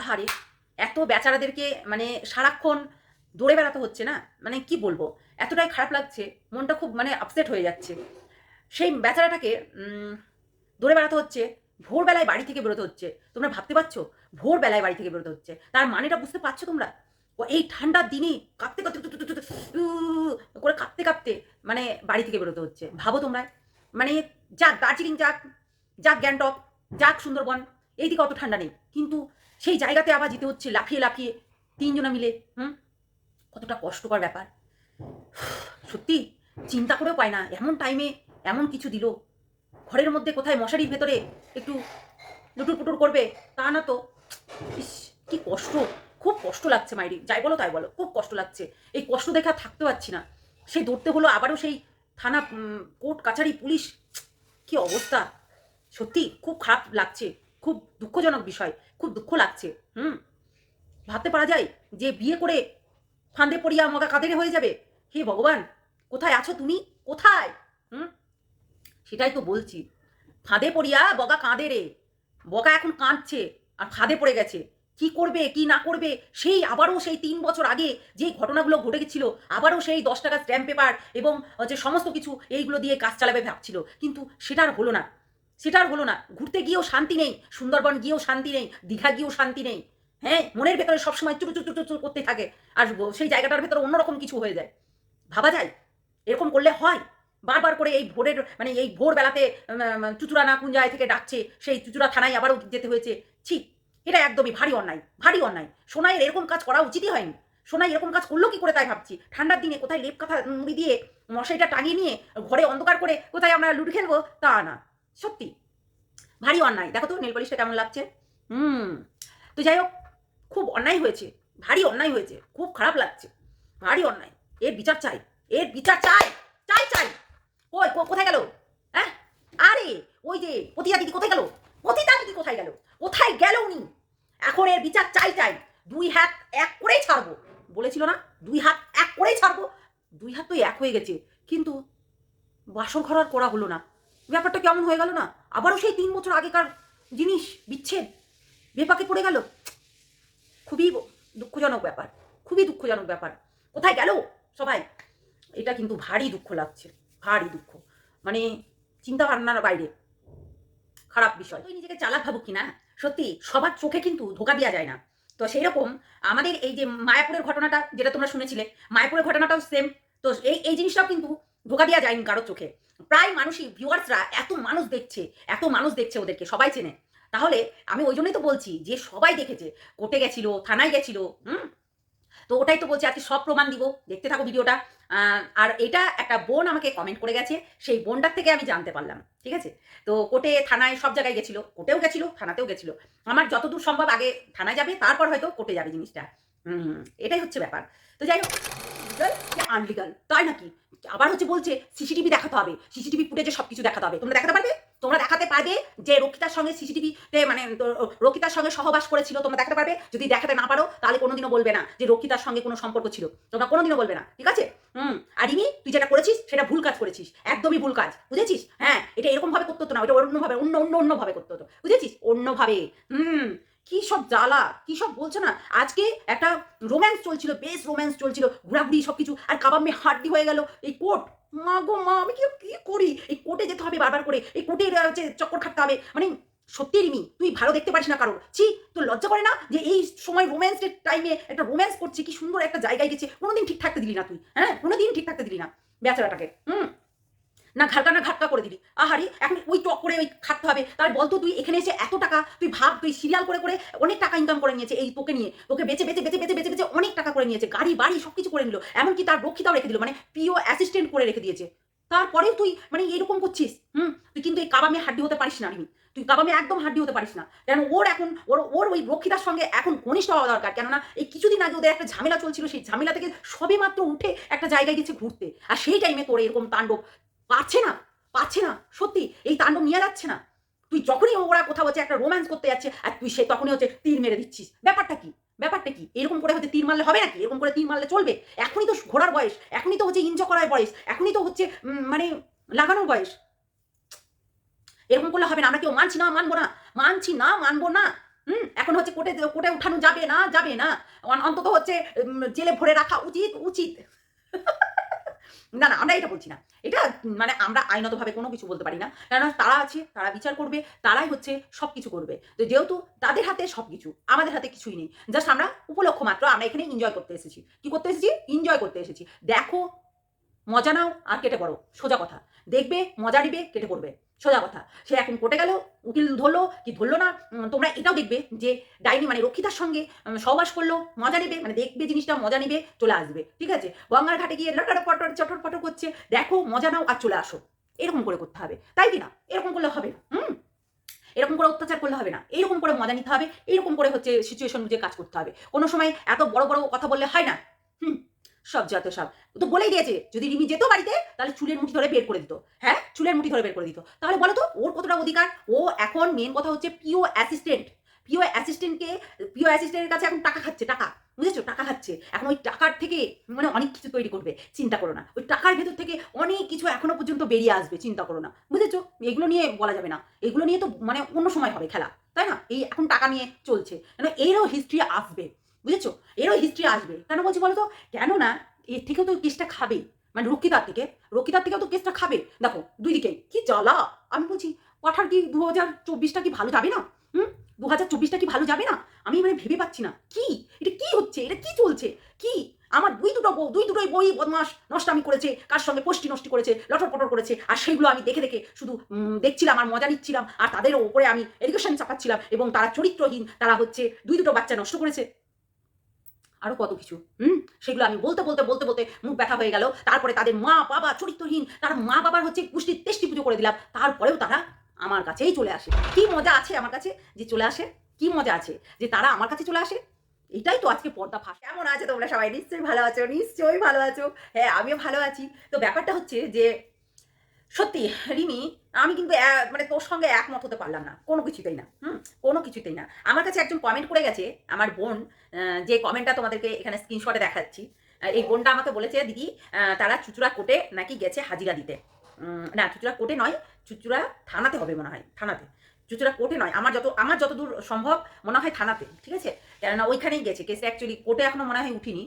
আহারে, এত বেচারাদেরকে মানে সারাক্ষণ দৌড়ে বেড়াতে হচ্ছে না? মানে কি বলব? এতটাই খারাপ লাগছে, মনটা খুব মানে আপসেট হয়ে যাচ্ছে। সেই বেচারাটাকে দৌড়ে বেড়াতে হচ্ছে, ভোরবেলায় বাড়ি থেকে বেরোতে হচ্ছে। তোমরা ভাবতে পারছ? ভোরবেলায় বাড়ি থেকে বেরোতে হচ্ছে। তার মানেটা বুঝতে পারছ তোমরা? এই ঠান্ডার দিনে কাঁপতে কাঁপতে করে কাঁপতে কাঁপতে মানে বাড়ি থেকে বেরোতে হচ্ছে। ভাবো তোমরা। মানে যাক, দার্জিলিং যাক যাক গ্যাংটক, যাক সুন্দরবন, এইদিকে অত ঠান্ডা নেই। কিন্তু সেই জায়গাতে আবার যেতে হচ্ছে, লাফিয়ে লাফিয়ে। তিনজনা মিলে, হুম? কতটা কষ্টকর ব্যাপার। সত্যি, চিন্তা করেও পায় না, এমন টাইমে এমন কিছু দিল। ঘরের মধ্যে কোথায় মশারির ভেতরে একটু লুটুর পুটুর করবে, তা না তো। ইস, কি কষ্ট। খুব কষ্ট লাগছে মাইরি, যাই বলো তাই বলো, খুব কষ্ট লাগছে। এই কষ্ট দেখে থাকতে পারছি না। সেই দৌড়তে হলো আবারও সেই থানা কোর্ট, কাছারি, পুলিশ, কি অবস্থা। সত্যি, খুব খারাপ লাগছে। খুব দুঃখজনক বিষয়, খুব দুঃখ লাগছে, হুম? ভাবতে পারা যায় যে বিয়ে করে ফাঁদে পড়িয়া মগা কাঁদেরে হয়ে যাবে। হে ভগবান, কোথায় আছো তুমি? কোথায়? হুম? সেটাই তো বলছি। ফাঁদে পড়িয়া বগা কাঁদে রে বগা এখন কাঁদছে আর ফাঁদে পড়ে গেছে। কি করবে, কি না করবে, সেই আবারও সেই তিন বছর আগে যে ঘটনাগুলো ঘটে গেছিল, আবারও সেই দশ টাকা স্ট্যাম্প পেপার এবং যে সমস্ত কিছু, এইগুলো দিয়ে কাজ চালাবে ভাবছিল। কিন্তু সেটা আর হলো না। সেটা আর হলো না। ঘুরতে গিয়েও শান্তি নেই, সুন্দরবন গিয়েও শান্তি নেই, দীঘা গিয়েও শান্তি নেই। হ্যাঁ মনের ভেতরে সবসময় চুটু চুটু চুটু করতে থাকে আর সেই জায়গাটার ভেতরে অন্যরকম কিছু হয়ে যায়। ভাবা যায়? এরকম করলে হয়? বারবার করে এই ভোরের মানে এই ভোরবেলাতে চুচুড়া না কোন জায়গা থেকে ডাকছে, সেই চুচুড়া থানায় আবারও যেতে হয়েছে। ছি, এটা একদমই ভারী অন্যায় ভারী অন্যায়। সোনাইয়ের এরকম কাজ করা উচিতই হয়নি। সোনাই এরকম কাজ করল কি করে তাই ভাবছি? ঠান্ডার দিনে কোথায় লেপ কাঁথা মুড়ি দিয়ে মশাইটা টাঙিয়ে নিয়ে ঘরে অন্ধকার করে কোথায় আমরা লুডু খেলব? তা না। সত্যি। ভারী অন্যায়। দেখো তো, নেল পলিশটা কেমন লাগছে? হুম। তো যাই হোক, খুব অন্যায় হয়েছে। ভারী অন্যায় হয়েছে। খুব খারাপ লাগছে। ভারী অন্যায়। এর বিচার চাই। এর বিচার চাই। চাই চাই। ওই কোথায় গেল? হ্যাঁ? আরে, ওই যে পতিতা দিদি কোথায় গেল? পতিতা দিদি কোথায় গেল? কোথায় গেল উনি? এখন এর বিচার চাই চাই। দুই হাত এক করেই ছাড়বো। বলেছিল না? দুই হাত এক করেই ছাড়বো। দুই হাত তো এক হয়ে গেছে। কিন্তু বাসর ঘর আর করা হলো না। ব্যাপারটা কেমন হয়ে গেল না? আবারও সেই তিন বছর আগেকার জিনিস, বিচ্ছেদ, বেপাকে পড়ে গেল? খুবই দুঃখজনক ব্যাপার, খুবই দুঃখজনক ব্যাপার। কোথায় গেল সবাই? এটা কিন্তু ভারী দুঃখ লাগছে, ভারী দুঃখ। মানে চিন্তা ভাবনার বাইরে। খারাপ বিষয়। তুই নিজেকে চালাক ভাবুক কিনা সত্যি, সবার চোখে কিন্তু ধোকা দেওয়া যায় না। তো সেই রকম আমাদের এই যে মায়াপুরের ঘটনাটা, যেটা তোমরা শুনেছিলে, মায়াপুরের ঘটনাটাও সেম তো এই এই জিনিসটাও কিন্তু ধোকা দেওয়া যায়নি কারোর চোখে। প্রায় মানুষই ভিউয়ার্সরা এত মানুষ দেখছে, এত মানুষ দেখছে ওদেরকে, সবাই চেনে। তাহলে আমি ওই জন্যই তো বলছি যে সবাই দেখেছে, কোর্টে গেছিল, থানায় গেছিল, হুম? তো ওটাই তো বলছি, আজকে সব প্রমাণ দিব। দেখতে থাকো ভিডিওটা। আর এটা একটা বোন আমাকে কমেন্ট করে গেছে, সেই বোনটার থেকে আমি জানতে পারলাম, ঠিক আছে? তো কোর্টে, থানায় সব জায়গায় গেছিল, কোর্টেও গেছিল, থানাতেও গেছিল। আমার যতদূর সম্ভব আগে থানায় যাবে, তারপর হয়তো কোর্টে যাবে জিনিসটা। হুম, এটাই হচ্ছে ব্যাপার। তো যাই হোক। আনলিগাল তাই নাকি? আবার হচ্ছে বলছে সিসিটিভি দেখাতে হবে। সিসিটিভি ফুটেজে সব কিছু দেখাতে হবে। তোমরা দেখাতে পারবে? তোমরা দেখাতে পারবে যে রক্ষিতার সঙ্গে সিসিটিভিতে মানে রক্ষিতার সঙ্গে সহবাস করেছিল, তোমরা দেখাতে পারবে? যদি দেখাতে না পারো, তাহলে কোনোদিনও বলবে না যে রক্ষিতার সঙ্গে কোনো সম্পর্ক ছিল। তোমরা কোনোদিনও বলবে না, ঠিক আছে? হুম, আর রিমি, তুই যেটা করেছিস, সেটা ভুল কাজ করেছিস। একদমই ভুল কাজ, বুঝেছিস? হ্যাঁ এটা এরকম ভাবে করতে না এটা অন্যভাবে, অন্য অন্য, অন্যভাবে করতে বুঝেছিস? অন্যভাবে। হুম কি সব জ্বালা, কি সব বলছে না? আজকে একটা রোম্যান্স চলছিল বেশ রোম্যান্স চলছিল, ঘোরাঘুরি সব কিছু আর কাবাম্মে হাড্ডি হয়ে গেল এই কোর্ট। মা গো মা, আমি কি কি করি? এই কোর্টে যেতে হবে বারবার করে, এই কোর্টে হচ্ছে চক্কর খাটতে হবে। মানে সত্যি রিমি, তুই ভালো দেখতে পারিস না কারোর। ছি, তোর লজ্জা করে না যে এই সময় রোম্যান্সের টাইমে একটা রোম্যান্স করছে, কি সুন্দর একটা জায়গায় গেছে, কোনোদিন ঠিক থাকতে দিলি না তুই হ্যাঁ? কোনোদিন ঠিক থাকতে দিলি না, বেচারাটাকে, হুম? না ঘাটকা না, ঘাটকা করে দিলি আহারি, এখন ওই টক করে ওই খাটতে হবে। তাহলে বলতো, তুই এখানে এসে এত টাকা, তুই ভাব, তুই সিরিয়াল করে করে অনেক টাকা ইনকাম করে নিয়েছে এই তোকে নিয়ে। তোকে বেচে বেচে বেচে বেচে বেচে বেচে অনেক টাকা করে নিয়েছে। গাড়ি, বাড়ি সব কিছু করে নিল। এমনকি তার রক্ষিতাও রেখে দিল। মানে পিও অ্যাসিস্ট্যান্ট করে রেখে দিয়েছে। তারপরেও তুই মানে এরকম করছিস, হুম? তুই কিন্তু এই কাবামে হাড্ডি হতে পারিস না তুই কাবামে একদম হাড্ডি হতে পারিস না। কেন ওর এখন, ওর ওর ওই রক্ষিতার সঙ্গে এখন ঘনিষ্ঠ হওয়া দরকার। কেননা এই কিছুদিন আগে ওদের একটা ঝামেলা চলছিল। সেই ঝামেলা থেকে সবে মাত্র উঠে একটা জায়গায় গেছে ঘুরতে। আর সেই টাইমে তোর এরকম তাণ্ডব পারছে না পাচ্ছে না। সত্যি, এই তাণ্ডব নিয়ে যাচ্ছে না। তুই যখনই ওরা কোথাও হচ্ছে একটা রোম্যান্স করতে যাচ্ছে, আর তুই সে তখনই হচ্ছে তীর মেরে দিচ্ছিস। ব্যাপারটা কি? ব্যাপারটা কি? এরকম করে হচ্ছে তীর মারলে হবে নাকি? এরকম করে তীর মারলে চলবে? এখনই তো ঘোরার বয়স, এখনই তো হচ্ছে ইনজয় করার বয়স, এখনই তো হচ্ছে মানে লাগানোর বয়স। এরকম করলে হবে না, আমরা কেউ মানছি না, মানবো না। মানছি না, মানবো না। হুম? এখন হচ্ছে কোর্টে কোর্টে উঠানো যাবে না যাবে না। অন্তত হচ্ছে জেলে ভরে রাখা উচিত উচিত। না না, আমরা এটা বলছি না। এটা মানে আমরা আইনতভাবে কোনো কিছু বলতে পারি না। কেননা তারা আছে, তারা বিচার করবে, তারাই হচ্ছে সব কিছু করবে। তো যেহেতু তাদের হাতে সব কিছু আমাদের হাতে কিছুই নেই। জাস্ট আমরা উপলক্ষ মাত্র আমরা এখানে এনজয় করতে এসেছি। কি করতে এসেছি? এনজয় করতে এসেছি। দেখো, মজা নাও আর কেটে পড়ো। সোজা কথা। দেখবে, মজা নিবে, কেটে পড়বে। সোজা কথা। সে এখন কোটে গেল, উকিল ধরলো, কি ধরলো না? তোমরা এটাও দেখবে যে ডাইনি মানে রক্ষিতার সঙ্গে সহবাস করল, মজা নেবে মানে দেখবে জিনিসটা, মজা নেবে, চলে আসবে। ঠিক আছে? গঙ্গার ঘাটে গিয়ে লটর পটর চটর পটর করছে, দেখো, মজা নাও আর চলে আসো। এরকম করে করতে হবে। তাই কি না এরকম করলে হবে না। হুম? এরকম করে অত্যাচার করলে হবে না। এইরকম করে মজা নিতে হবে। এইরকম করে হচ্ছে সিচুয়েশন বুঝে কাজ করতে হবে। কোনো সময় এত বড় বড় কথা বললে হয় না। হুম? সব যত সব। তো বলেই দিয়েছে, যদি রিমি যেত বাড়িতে, তাহলে চুলের মুঠি ধরে বের করে দিত। হ্যাঁ? চুলের মুঠি ধরে বের করে দিত। তাহলে বলো তো, ওর কতটা অধিকার? ও এখন মেন কথা হচ্ছে পিও অ্যাসিস্ট্যান্ট পিও অ্যাসিস্ট্যান্টকে পিও অ্যাসিস্ট্যান্টের কাছে এখন টাকা খাচ্ছে, টাকা। বুঝেছ? টাকা খাচ্ছে। এখন ওই টাকার থেকে মানে অনেক কিছু তৈরি করবে, চিন্তা করো না। ওই টাকার ভেতর থেকে অনেক কিছু এখনও পর্যন্ত বেরিয়ে আসবে, চিন্তা করো না। বুঝেছ? এগুলো নিয়ে বলা যাবে না। এগুলো নিয়ে তো মানে অন্য সময় হবে খেলা, তাই না? এই এখন টাকা নিয়ে চলছে। কেন এরও হিস্ট্রি আসবে। বুঝেছ? এরও হিস্ট্রি আসবে। কেন বলছি বলো তো কেননা, এর থেকেও তো কেসটা খাবে। মানে রক্ষিতার থেকে। রক্ষিতার থেকেও তো কেসটা খাবে। দেখো, দুই দিকে। কি জ্বালা! আমি বলছি, পাঠার কি দু হাজার চব্বিশটা কি ভালো যাবে না? হুম? দু হাজার চব্বিশটা কি ভালো যাবে না? আমি মানে ভেবে পাচ্ছি না। কি? এটা কি হচ্ছে? এটা কি চলছে? কি? আমার দুই দুটো বউ, দুই দুটোই বই বদমাস নষ্টামি করেছে, কার সঙ্গে পোষ্টি নষ্টি করেছে, লটর পটর করেছে, আর সেগুলো আমি দেখে দেখে শুধু দেখছিলাম আর মজা নিচ্ছিলাম, আর তাদের ওপরে আমি এডুকেশন চাপাচ্ছিলাম, এবং তারা চরিত্রহীন, তারা হচ্ছে দুই দুটো বাচ্চা নষ্ট করেছে। আরও কত কিছু, হুম? সেগুলো আমি বলতে বলতে বলতে বলতে মুখ ব্যথা হয়ে গেল। তারপরে তাদের মা বাবা চরিত্রহীন, তার মা বাবার হচ্ছে পুষ্টির তেষ্টি পুজো করে দিলাম। তারপরেও তারা আমার কাছেই চলে আসে। কি মজা আছে আমার কাছে যে চলে আসে? কি মজা আছে যে তারা আমার কাছে চলে আসে? এটাই তো আজকে পর্দা ফাঁস। কেমন আছে তোমরা সবাই? নিশ্চয়ই ভালো আছো, নিশ্চয়ই ভালো আছো। হ্যাঁ আমিও ভালো আছি। তো ব্যাপারটা হচ্ছে যে, সত্যি, রিমি আমি কিন্তু মানে তোর সঙ্গে একমত হতে পারলাম না। কোনো কিছুতেই না, হুম? কোনো কিছুতেই না। আমার কাছে একজন কমেন্ট করে গেছে, আমার বোন যে কমেন্টটা তোমাদেরকে এখানে স্ক্রিনশটে দেখাচ্ছি এই বোনটা আমাকে বলেছে, দিদি তারা চুচুড়া কোটে নাকি গেছে হাজিরা দিতে। না, চুচুড়া কোটে নয়, চুচুড়া থানাতে হবে মনে হয়, থানাতে। চুচুড়া কোর্টে নয়, আমার যত, আমার যতদূর সম্ভব মনে হয় থানাতে, ঠিক আছে? কেননা ওইখানেই গেছে কেসটা অ্যাকচুয়ালি কোর্টে এখনও মনে হয় উঠিনি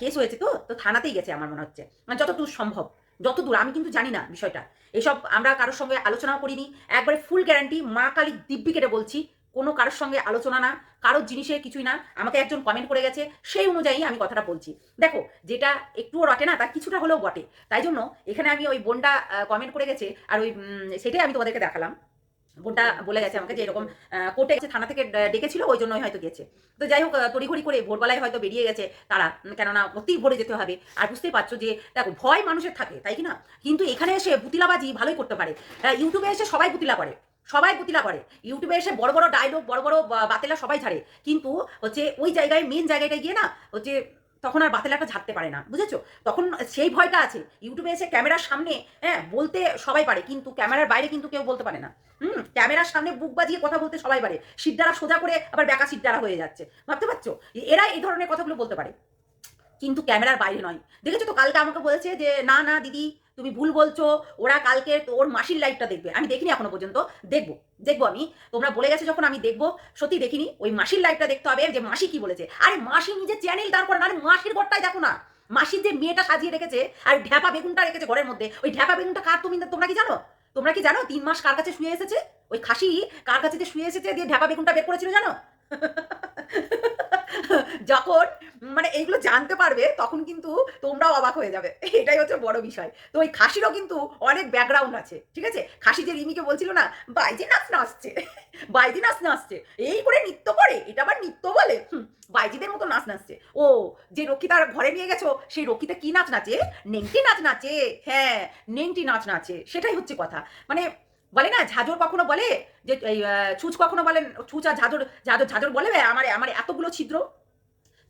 কেস হয়েছে তো তো থানাতেই গেছে আমার মনে হচ্ছে। মানে যতদূর সম্ভব। যতদূর, আমি কিন্তু জানি না বিষয়টা। এসব আমরা কারোর সঙ্গে আলোচনাও করিনি। একবারে ফুল গ্যারান্টি মা কালী দিব্যি কেটে বলছি, কোনো কারোর সঙ্গে আলোচনা না, কারোর জিনিসের কিছুই না। আমাকে একজন কমেন্ট করে গেছে, সেই অনুযায়ী আমি কথাটা বলছি। দেখো, যেটা একটুও রটে না, তার কিছুটা হলেও বটে। তাই জন্য এখানে আমি ওই বোনটা কমেন্ট করে গেছে, আর ওই সেটাই আমি তোমাদেরকে দেখালাম। বোনটা বলে গেছে আমাকে যে এরকম কোর্টে গেছে থানা থেকে ডেকেছিল, ওই জন্যই হয়তো গেছে তো যাই হোক তড়িঘড়ি করে ভোরবেলায় হয়তো বেরিয়ে গেছে তারা, কেননা অতি ভোরে যেতে হবে। আর বুঝতেই পারছ যে, দেখো, ভয় মানুষের থাকে, তাই কি না? কিন্তু এখানে এসে পুতিলাবাজি ভালোই করতে পারে। ইউটিউবে এসে সবাই পুতিলা করে, সবাই পুতিলা করে। ইউটিউবে এসে বড় বড় ডায়লগ বড় বড় বাতেলা সবাই ছাড়ে কিন্তু হচ্ছে ওই জায়গায় মেন জায়গাটায় গিয়ে না, হচ্ছে তখন আর বাতেলাটা ঝাড়তে পারে না, বুঝেছ? তখন সেই ভয়টা আছে। ইউটিউবে এসে ক্যামেরার সামনে হ্যাঁ বলতে সবাই পারে, কিন্তু ক্যামেরার বাইরে কিন্তু কেউ বলতে পারে না। হুম, ক্যামেরার সামনে বুক বাজিয়ে কথা বলতে সবাই পারে। সিদ্ধারা সোজা করে আবার বেকা সিদ্ধারা হয়ে যাচ্ছে। ভাবতে পারছ? এরা এই ধরনের কথাগুলো বলতে পারে। কিন্তু ক্যামেরার বাইরে নয়। দেখেছ তো, কালকে আমাকে বলেছে যে, না না, দিদি, তুমি ভুল বলছো। ওরা কালকে তোর মাসির লাইভটা দেখবে। আমি দেখিনি এখনও পর্যন্ত। দেখব। দেখব আমি। তোমরা বলে গেছো যখন আমি দেখব সত্যি দেখিনি। ওই মাসির লাইভটা দেখতে হবে, যে মাসি কি বলেছে। আরে মাসি নিজে চ্যানেল দাঁড় করে না আরে মাসির ঘরটাই দেখো না। মাসির যে মেয়েটা সাজিয়ে রেখেছে, আর ঢ্যাপা বেগুনটা রেখেছে ঘরের মধ্যে, ওই ঢ্যাপা বেগুনটা কার তুমি তোমরা কি জানো? তোমরা কি জানো তিন মাস কার কাছে শুয়ে এসেছে? ওই খাসি কার কাছে যে শুয়ে এসেছে দিয়ে ঢ্যাপা বেগুনটা বের করেছিল জানো? যখন মানে এইগুলো জানতে পারবে, তখন কিন্তু তোমরাও অবাক হয়ে যাবে। এটাই হচ্ছে বড় বিষয়। তো ওই খাসিরও কিন্তু অনেক ব্যাকগ্রাউন্ড আছে, ঠিক আছে? খাসি যে রিমিকে বলছিল না বাইজি নাচ নাচছে বাইজি নাচ নাচছে। এই করে নৃত্য করে, এটা আবার নৃত্য বলে? বাইজিদের মতো নাচ নাচছে। ও, যে রক্ষিতার ঘরে নিয়ে গেছো, সেই রক্ষিতা কি নাচ নাচে? নেংটি নাচ নাচে হ্যাঁ নেংটি নাচ নাচে, সেটাই হচ্ছে কথা। মানে বলে না, ঝাঁঝর কখনো বলে? যে ছুঁচ কখনো বলেন ছুঁচ আর ঝাঁঝর ঝাঁঝর ঝাঁঝর বলে? আমার আমার এতগুলো ছিদ্র।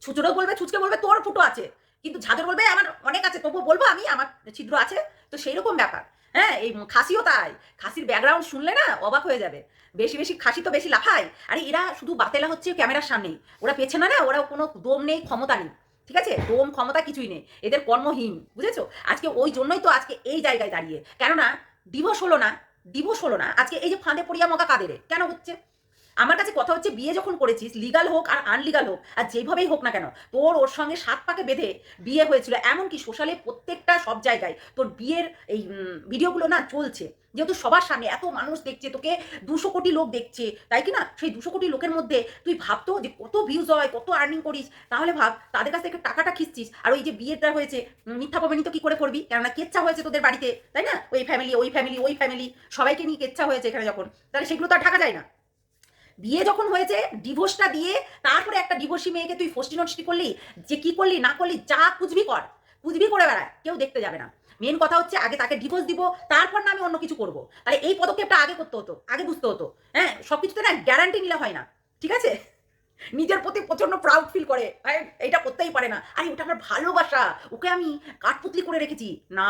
ছুচুরও বলবে, ছুচকে বলবে, তোর ফুটো আছে। কিন্তু ঝাঁঝর বলবে, আমার অনেক আছে, তবুও বলব আমি, আমার ছিদ্র আছে। তো সেই রকম ব্যাপার। হ্যাঁ এই খাসিও তাই। খাসির ব্যাকগ্রাউন্ড শুনলে না অবাক হয়ে যাবে। বেশি বেশি খাসি তো বেশি লাফায়। আরে এরা শুধু বাতেলা হচ্ছে ক্যামেরার সামনেই। ওরা পেছনে না, ওরা কোনো দম নেই, ক্ষমতা নেই। ঠিক আছে? দম ক্ষমতা কিছুই নেই। এদের কর্মহীন, বুঝেছ? আজকে ওই জন্যই তো আজকে এই জায়গায় দাঁড়িয়ে। কেননা ডিভোর্স হলো না ডিভোর্স হলো না। আজকে এই যে ফাঁদে পড়িয়া মগা কাদের, কেন হচ্ছে? আমার কাছে কথা হচ্ছে বিয়ে যখন করেছিস লিগাল হোক আর আনলিগাল হোক, আর যেভাবেই হোক না কেন, তোর ওর সঙ্গে সাত পাকে বেঁধে বিয়ে হয়েছিল। এমনকি সোশ্যালে প্রত্যেকটা সব জায়গায় তোর বিয়ের এই ভিডিওগুলো না চলছে। যেহেতু সবার সামনে এত মানুষ দেখছে, তোকে দুশো কোটি লোক দেখছে, তাই কি না? সেই দুশো কোটি লোকের মধ্যে তুই ভাবতো যে কত ভিউজ হয়, কত আর্নিং করিস। তাহলে ভাব, তাদের কাছ থেকে টাকাটা খিচ্ছিস। আর ওই যে বিয়েটা হয়েছে মিথ্যা প্রমাণিত কি করে করবি? কেননা কেচ্ছা হয়েছে তোদের বাড়িতে, তাই না? ওই ফ্যামিলি ওই ফ্যামিলি ওই ফ্যামিলি সবাইকে নিয়ে কেচ্ছা হয়েছে এখানে যখন। তাহলে সেগুলো তো আর ঢাকা যায় না। বিয়ে যখন হয়েছে ডিভোর্সটা দিয়ে তারপরে একটা ডিভোর্সি মেয়েকে তুই ফষ্টি নষ্টি করলি, যে কি করলি, না করলি, যা কুচবি কর। কুচবি করে বেড়ায়, কেউ দেখতে যাবে না। মেন কথা হচ্ছে আগে তাকে ডিভোর্স দিব, তারপর না আমি অন্য কিছু করব। তাহলে এই পদক্ষেপটা আগে করতে হতো, আগে বুঝতে হতো। হ্যাঁ সব কিছুতে না গ্যারান্টি নিলে হয় না, ঠিক আছে? নিজের প্রতি প্রচণ্ড প্রাউড ফিল করে এটা করতেই পারে না। আরে ওটা আমার ভালোবাসা, ওকে আমি কাঠপুতলি করে রেখেছি। না,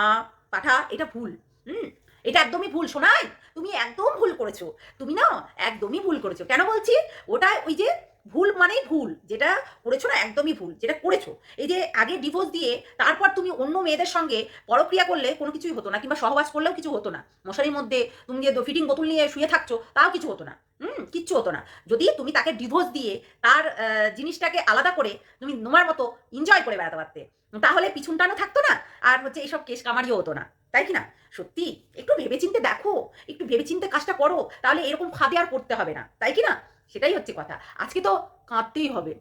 পাঠা, এটা ভুল, হুম? এটা একদমই ভুল শোনাই তুমি একদম ভুল করেছ। তুমি না একদমই ভুল করেছ। কেন বলছি? ওটা ওই যে ভুল মানেই ভুল, যেটা করেছ না একদমই ভুল, যেটা করেছ। এই যে আগে ডিভোর্স দিয়ে তারপর তুমি অন্য মেয়েদের সঙ্গে পরক্রিয়া করলে কোনো কিছুই হতো না, কিংবা সহবাস করলেও কিছু হতো না। মশারির মধ্যে তুমি যে ফিটিং বোতল নিয়ে শুয়ে থাকছো, তাও কিছু হতো না। হুম, কিচ্ছু হতো না। যদি তুমি তাকে ডিভোর্স দিয়ে তার জিনিসটাকে আলাদা করে তুমি তোমার মতো এনজয় করে বেড়াতে পারতে, তাহলে পিছন টানো থাকতো না, আর হচ্ছে এইসব কেস কামারিও হতো না। তাই কি না? সত্যি, একটু ভেবেচিন্তে দেখো, একটু ভেবেচিন্তে কাজটা করো, তাহলে এরকম ফাঁদে আর করতে হবে না। তাই কি না? সেটাই হচ্ছে কথা। আজকে তো কাঁদতেই হবে।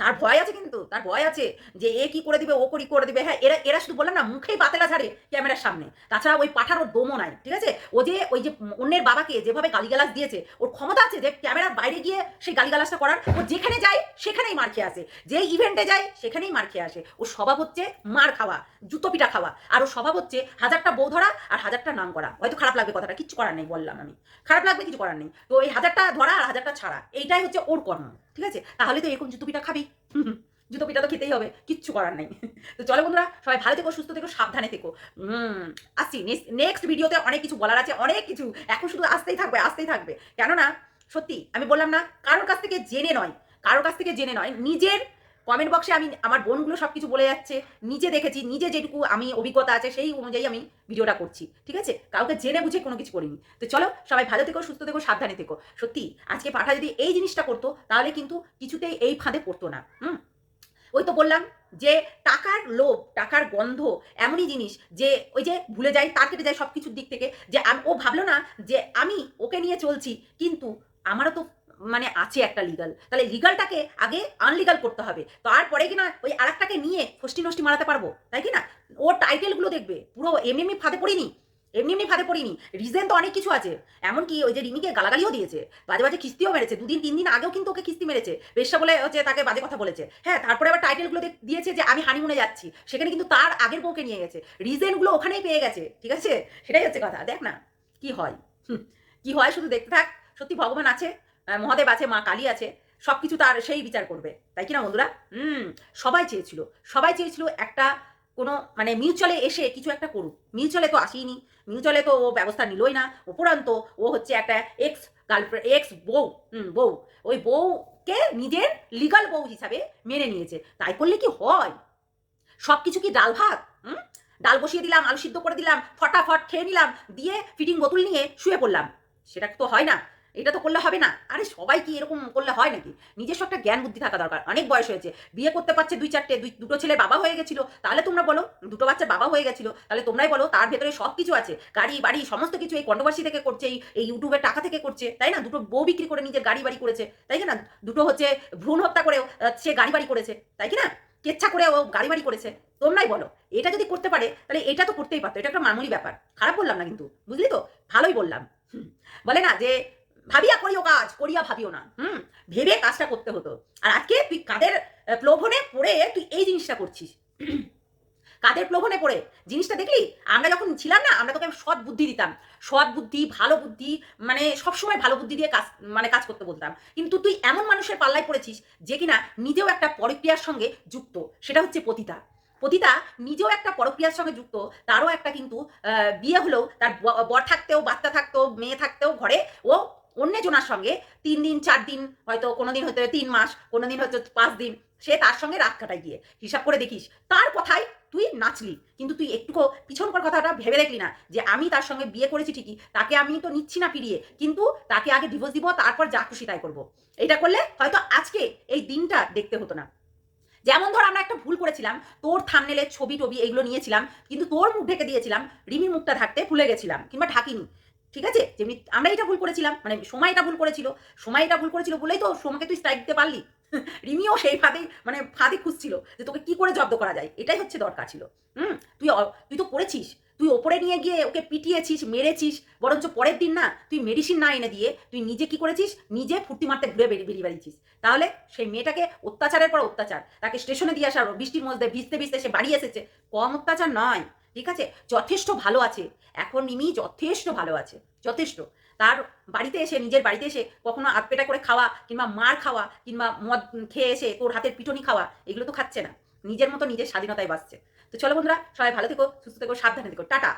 তার ভয় আছে কিন্তু, তার ভয় আছে যে এ কি করে দিবে, ও করি করে দিবে হ্যাঁ এরা এরা শুধু বললাম না, মুখেই পাতেলা ছাড়ে ক্যামেরার সামনে। তাছাড়া ওই পাঠার ওর দমও নাই, ঠিক আছে? ও যে ওই যে অন্যের বাবাকে যেভাবে গালিগালাজ দিয়েছে, ওর ক্ষমতা আছে যে ক্যামেরার বাইরে গিয়ে সেই গালিগালাজটা করার, ও যেখানে যায় সেখানেই মার খেয়ে আসে যে ইভেন্টে যায় সেখানেই মার খেয়ে আসে। ওর স্বভাব হচ্ছে মার খাওয়া, জুতো পিঠা খাওয়া, আর ওর স্বভাব হচ্ছে হাজারটা বউ ধরা আর হাজারটা নাম করা। হয়তো খারাপ লাগবে কথাটা, কিচ্ছু করার নেই বললাম আমি। খারাপ লাগবে, কিছু করার নেই। তো এই হাজারটা ধরা আর হাজারটা ছাড়া, এইটাই হচ্ছে ওর কর্ম। ঠিক আছে? তাহলে তো এরকম জুতো পিঠা খাবি জুতো পিঠা তো খেতেই হবে, কিচ্ছু করার নাই। তো চলো বন্ধুরা, সবাই ভালো থেকো, সুস্থ থেকো, সাবধানে থেকো। হুম, আসছি নেক্সট ভিডিওতে অনেক কিছু বলার আছে, অনেক কিছু। এখন শুধু আসতেই থাকবে আসতেই থাকবে। কেননা, সত্যি, আমি বললাম না, কারোর কাছ থেকে জেনে নয়, কারোর কাছ থেকে জেনে নয়, নিজের কমেন্ট বক্সে আমি আমার বোনগুলো সব কিছু বলে যাচ্ছে, নিজে দেখেছি, নিজে যেটুকু আমি অভিজ্ঞতা আছে সেই অনুযায়ী আমি ভিডিওটা করছি, ঠিক আছে? কাউকে জেনে বুঝে কোনো কিছু করিনি। তো চলো, সবাই ভালো থেকো, সুস্থ থেকো, সাবধানে থেকো। সত্যি, আজকে পাঠা যদি এই জিনিসটা করতো, তাহলে কিন্তু কিছুতেই এই ফাঁদে পড়তো না, হুম? ওই তো বললাম যে টাকার লোভ, টাকার গন্ধ এমনই জিনিস যে ওই যে ভুলে যায় তার কেটে যায় সব কিছুর দিক থেকে, যে ও ভাবলো না যে আমি ওকে নিয়ে চলছি, কিন্তু আমারও তো মানে আছে একটা লিগাল তাহলে লিগালটাকে আগে আনলিগাল করতে হবে। তারপরে কিনা ওই আরেকটাকে নিয়ে ফষ্টি নষ্টি মারাতে পারব, তাই কি না? ওর টাইটেলগুলো দেখবে, পুরো এমনি এমনি ফাঁদে পড়িনি, এমনি এমনি ফাঁদে পড়িনি। রিজন তো অনেক কিছু আছে। এমনকি ওই যে রিমিকে গালাগালিও দিয়েছে, বাজে বাজে কিস্তিও মেরেছে, দুদিন তিন দিন আগেও কিন্তু ওকে কিস্তি মেরেছে, বেশ্যা বলে হচ্ছে তাকে বাজে কথা বলেছে। হ্যাঁ তারপরে আবার টাইটেলগুলো দিয়েছে যে আমি হানিমুনে যাচ্ছি। সেখানে কিন্তু তার আগের বউকে নিয়ে গেছে। রিজনগুলো ওখানেই পেয়ে গেছে, ঠিক আছে? সেটাই হচ্ছে কথা, দেখ না, কি হয়? কি হয় শুধু দেখতে থাক, সত্যি ভগবান আছে। মহাদেব আছে, মা কালী আছে সব কিছু তার সেই বিচার করবে। তাই কি না বন্ধুরা? হুম, সবাই চেয়েছিল সবাই চেয়েছিল একটা কোনো মানে মিউচুয়ালে এসে কিছু একটা করুক। মিউচুয়ালে তো আসেইনি মিউচুয়ালে তো ও ব্যবস্থা নিলই না, উপরন্ত ও হচ্ছে একটা এক্স গার্লফ্রেন্ড এক্স বউ, হুম, বউ। ওই বউকে নিজের লিগাল বউ হিসাবে মেনে নিয়েছে। তাই করলে কি হয়? সব কিছু কি ডাল ভাত? হুম, ডাল বসিয়ে দিলাম, আলু সিদ্ধ করে দিলাম, ফটাফট খেয়ে নিলাম, দিয়ে ফিটিং বোতল নিয়ে শুয়ে পড়লাম। সেটা তো হয় না। এটা তো করলে হবে না। আরে সবাই কি এরকম করলে হয় নাকি? নিজস্ব একটা জ্ঞান বুদ্ধি থাকা দরকার। অনেক বয়স হয়েছে। বিয়ে করতে পারছে দুই চারটে, দুই, দুটো ছেলে বাবা হয়ে গেছিল। তাহলে তোমরা বলো, দুটো বাচ্চা বাবা হয়ে গেছিল। তাহলে তোমরাই বলো, তার ভেতরে সব কিছু আছে। গাড়ি, বাড়ি, সমস্ত কিছু এই কন্ট্রোভার্সি থেকে করছে, এই ইউটিউবের টাকা থেকে করছে। তাই না? দুটো বউ বিক্রি করে নিজের গাড়ি বাড়ি করেছে। তাই না? দুটো হচ্ছে ভ্রূণ হত্যা করেও সে গাড়ি বাড়ি করেছে। তাই কি না? কেচ্ছা করে ও গাড়ি বাড়ি করেছে। তোমরাই বলো। এটা যদি করতে পারে, তাহলে এটা তো করতেই পারতো। এটা একটা মামুলি ব্যাপার। খারাপ বললাম না কিন্তু। বুঝলি তো? ভালোই বললাম। বলে না যে ভাবিয়া করিও কাজ করিয়া ভাবিও না। হুম ভেবে কাজটা করতে হতো। আর আজকে তুই কাদের আহ, প্রলোভনে পড়ে তুই এই জিনিসটা করছিস। কাদের প্রলোভনে পড়ে? জিনিসটা দেখলি? আমরা যখন ছিলাম না আমরা তোকে সৎ বুদ্ধি দিতাম। সৎ বুদ্ধি ভালো বুদ্ধি মানে সবসময় ভালো বুদ্ধি দিয়ে কাজ মানে কাজ করতে বলতাম। কিন্তু তুই এমন মানুষের পাল্লায় পড়েছিস যে কিনা নিজেও একটা পরক্রিয়ার সঙ্গে যুক্ত। সেটা হচ্ছে পতিতা। পতিতা নিজেও একটা পরক্রিয়ার সঙ্গে যুক্ত তারও একটা কিন্তু বিয়ে হলেও তার বর থাকতেও বাচ্চা থাকতেও মেয়ে থাকতেও ঘরে ও অন্য জনার সঙ্গে তিন দিন, চার দিন, হয়তো কোনো দিন হয়তো তিন মাস কোনো দিন হয়তো পাঁচ দিন, সে তার সঙ্গে রাত কাটায় গিয়ে। হিসাব করে দেখিস, তার কথাই তুই নাচলি, কিন্তু তুই একটুকু পিছনকার কথাটা ভেবে দেখলি না যে আমি তার সঙ্গে বিয়ে করেছি ঠিকই, তাকে আমি তো নিচ্ছি না ফিরিয়ে, কিন্তু তাকে আগে ডিভোর্স দিব, তারপর যা খুশি তাই করব। এটা করলে হয়তো আজকে এই দিনটা দেখতে হতো না। যেমন ধর আমরা একটা ভুল করেছিলাম, তোর থামনেলের ছবি টবি এগুলো নিয়েছিলাম, কিন্তু তোর মুখ ঢেকে দিয়েছিলাম, রিমির মুখটা ঢাকতে ভুলে গেছিলাম, কিংবা ঢাকিনি। ঠিক আছে? যেমনি আমরা এটা ভুল করেছিলাম মানে সময় এটা ভুল করেছিল, সময় এটা ভুল করেছিল বলেই তো সোমাকে তুই স্ট্রাইক দিতে পারলি। রিমিও সেই ফাঁদে মানে ফাঁদে খুঁজছিল যে তোকে কি করে জব্দ করা যায়, এটাই হচ্ছে দরকার ছিল। হুম? তুই তুই তো করেছিস, তুই ওপরে নিয়ে গিয়ে ওকে পিটিয়েছিস, মেরেছিস, বরঞ্চ পরের দিন না তুই মেডিসিন না এনে দিয়ে তুই নিজে কি করেছিস? নিজে ফুর্তি মারতে ঘুরে বেরিয়ে বেরিয়ে বেরিয়েছিস তাহলে সেই মেয়েটাকে অত্যাচারের পর অত্যাচার, তাকে স্টেশনে দিয়ে আসার, বৃষ্টির মধ্যে ভিজতে ভিজতে সে বাড়ি এসেছে। কম অত্যাচার নয়। ঠিক আছে? যথেষ্ট ভালো আছে। এখন মিমি যথেষ্ট ভালো আছে। যথেষ্ট। তার বাড়িতে এসে, নিজের বাড়িতে এসে কখনো আধপেটা করে খাওয়া কিংবা মার খাওয়া কিংবা মদ খেয়ে এসে তোর হাতের পিটনি খাওয়া, এগুলো তো খাচ্ছে না। নিজের মতো নিজের স্বাধীনতায় বাঁচছে। তো চলো বন্ধুরা, সবাই ভালো থেকো, সুস্থ থেকো, সাবধানে থেকো। টাটা।